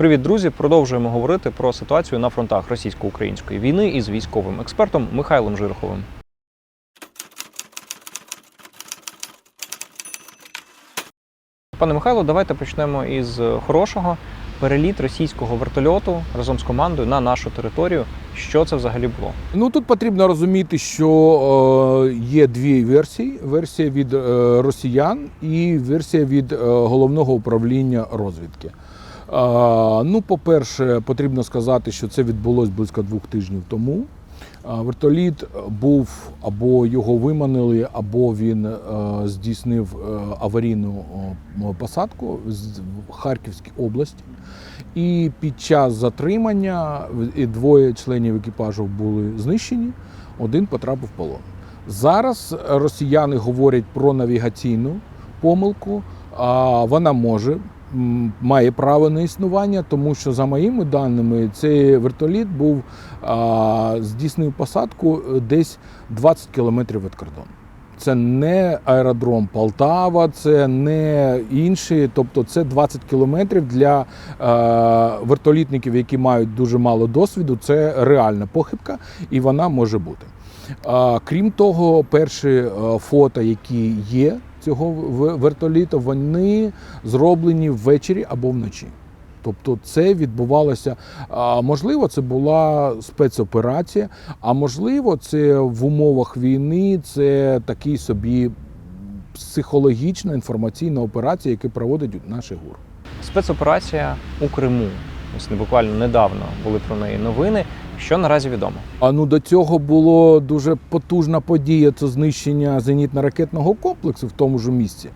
Привіт, друзі! Продовжуємо говорити про ситуацію на фронтах російсько-української війни із військовим експертом Михайлом Жироховим. Пане Михайло, давайте почнемо із хорошого. Переліт російського вертольоту разом з командою на нашу територію. Що це взагалі було? Ну тут потрібно розуміти, що е, є дві версії: версія від е, росіян і версія від е, головного управління розвідки. Ну, по-перше, потрібно сказати, що це відбулось близько двох тижнів тому. Вертоліт був або його виманили, або він е, здійснив е, аварійну посадку з- Харківській області. І під час затримання двоє членів екіпажу були знищені, один потрапив в полон. Зараз росіяни говорять про навігаційну помилку. А вона може має право на існування, тому що за моїми даними цей вертоліт був а, здійснив посадку е, десь 20 кілометрів від кордону. Це не аеродром Полтава, це не інші, тобто це 20 кілометрів для е, вертолітників, які мають дуже мало досвіду. Це реальна похибка, і вона може бути. А, крім того, перші е, фото, які є цього вертоліта, вони зроблені ввечері або вночі. Тобто це відбувалося, можливо, це була спецоперація, а можливо, це в умовах війни це такий собі психологічна інформаційна операція, яку проводить наші ГУР. Спецоперація у Криму. Ось буквально недавно були про неї новини. Що наразі відомо? А ну до цього було дуже потужна подія. Це знищення зенітно-ракетного комплексу в тому ж місці.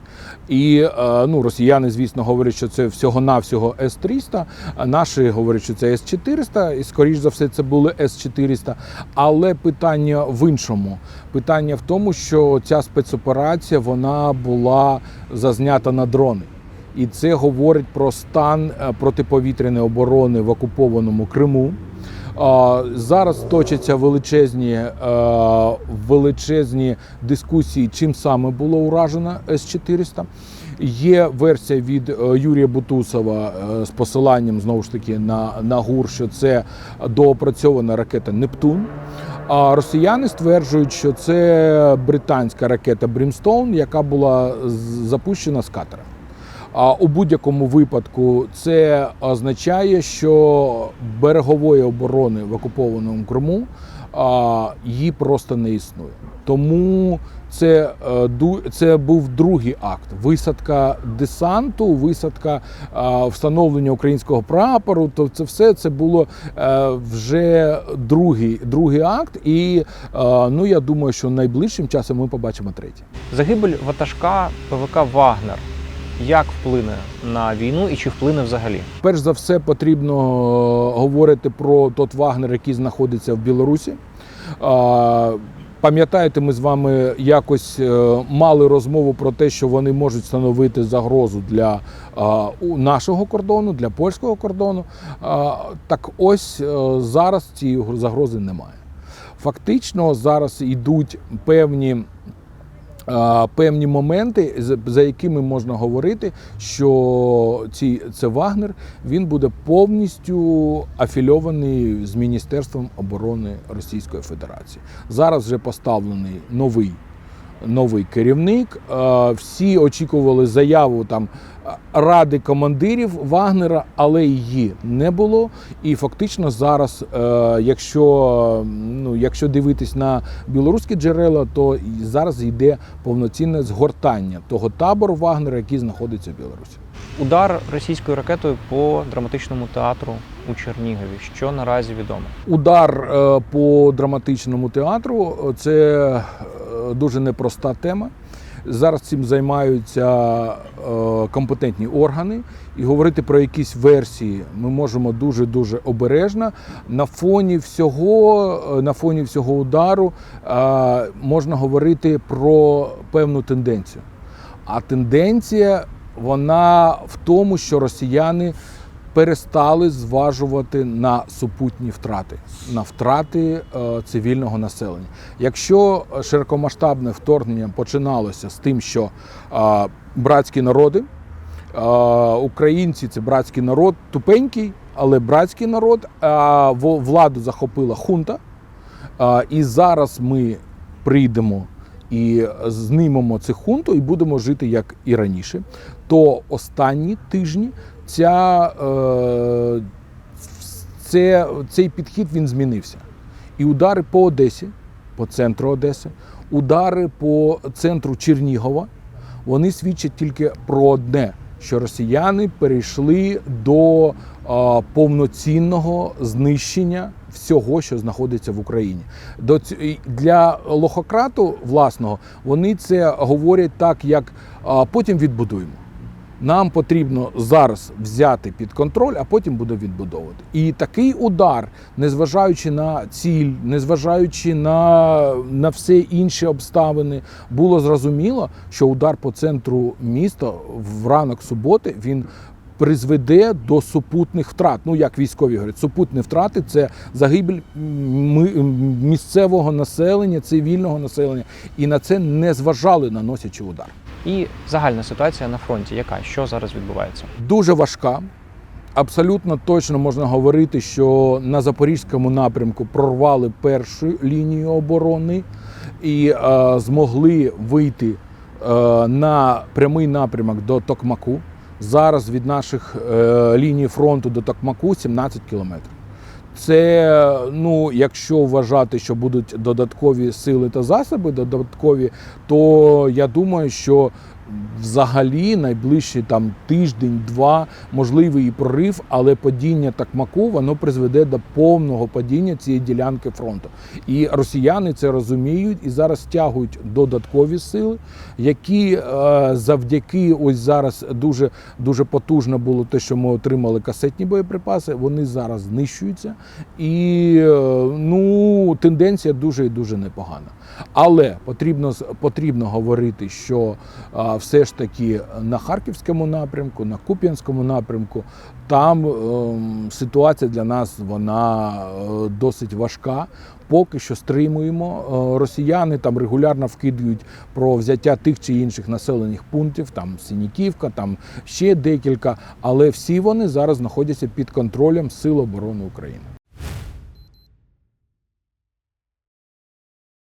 І е, ну, росіяни, звісно, говорять, що це всього-навсього С-300. Наші говорять, що це С-400, і скоріш за все, це були С-400. Але питання в іншому. Питання в тому, що ця спецоперація вона була зазнята на дрони. І це говорить про стан е, протиповітряної оборони в окупованому Криму. Зараз точаться величезні, е, величезні дискусії, чим саме було уражено С-400. Є версія від е, Юрія Бутусова е, з посиланням знову ж таки на, на ГУР, що це доопрацьована ракета Нептун. А росіяни стверджують, що це британська ракета Брімстоун, яка була запущена з катера. А у будь-якому випадку це означає, що берегової оборони в окупованому Криму її просто не існує. Тому це, е, це був другий акт: висадка десанту, висадка встановлення українського прапору. То це все це було е, вже другий, другий акт. І е, ну я думаю, що найближчим часом ми побачимо третій. Загибель ватажка ПВК Вагнер. Як вплине на війну і чи вплине взагалі? Перш за все, потрібно е, говорити про тот Вагнер, який знаходиться в Білорусі. Пам'ятаєте, ми з вами якось е, мали розмову про те, що вони можуть становити загрозу для нашого кордону, для польського кордону. Так ось е, зараз цієї загрози немає. Фактично зараз йдуть певні певні моменти, за якими можна говорити, що ці, це Вагнер він буде повністю афільований з Міністерством оборони Російської Федерації. Зараз вже поставлений новий. Новий керівник. Е, Всі очікували заяву там е, ради командирів Вагнера, але її не було. І фактично зараз, е, якщо, ну, якщо дивитись на білоруські джерела, то зараз йде повноцінне згортання того табору Вагнера, який знаходиться в Білорусі. Удар російською ракетою по драматичному театру у Чернігові. Що наразі відомо? Удар по драматичному театру це дуже непроста тема. Зараз цим займаються е, компетентні органи, і говорити про якісь версії ми можемо дуже дуже обережно. На фоні всього, е, на фоні всього удару е, можна говорити про певну тенденцію. А тенденція вона в тому, що росіяни перестали зважувати на супутні втрати, на втрати е, цивільного населення. Якщо широкомасштабне вторгнення починалося з тим, що братські народи Українці це братський народ, тупенький, але братський народ. Владу захопила хунта. І зараз ми прийдемо і знімемо цю хунту і будемо жити як і раніше. То останні тижні ця, е, це, цей підхід він змінився. І удари по Одесі, по центру Одеси, удари по центру Чернігова, вони свідчать тільки про одне, що росіяни перейшли до повноцінного знищення всього, що знаходиться в Україні. До для лохократу власного вони це говорять так, як потім відбудуємо. Нам потрібно зараз взяти під контроль, а потім буде відбудовувати. І такий удар, незважаючи на ціль, незважаючи на, на все інші обставини, було зрозуміло, що удар по центру міста в ранок суботи він. Призведе до супутних втрат. Ну як військові говорять, супутні втрати це загибель місцевого населення, цивільного населення, і на це не зважали, наносячи удар. І загальна ситуація на фронті, яка що зараз відбувається? дуже важка. Абсолютно точно можна говорити, що на запорізькому напрямку прорвали першу лінію оборони і е, змогли вийти е, на прямий напрямок до Токмаку. Зараз від наших е, ліній фронту до Токмаку 17 кілометрів. Це, ну, якщо вважати, що будуть додаткові сили та засоби, додаткові, то я думаю, що взагалі найближчий там тиждень-два можливий і прорив, але падіння Такмаку воно призведе до повного падіння цієї ділянки фронту. І росіяни це розуміють і зараз стягують додаткові сили, які е, завдяки ось зараз дуже дуже потужно було те, що ми отримали касетні боєприпаси. Вони зараз знищуються, і е, ну тенденція дуже і дуже непогана. Але потрібно потрібно говорити, що все ж таки на харківському напрямку, на Куп'янському напрямку, там ем, ситуація для нас вона е, досить важка. Поки що стримуємо. Е, Росіяни там регулярно вкидують про взяття тих чи інших населених пунктів, там Синіківка, там ще декілька, але всі вони зараз знаходяться під контролем Сил оборони України.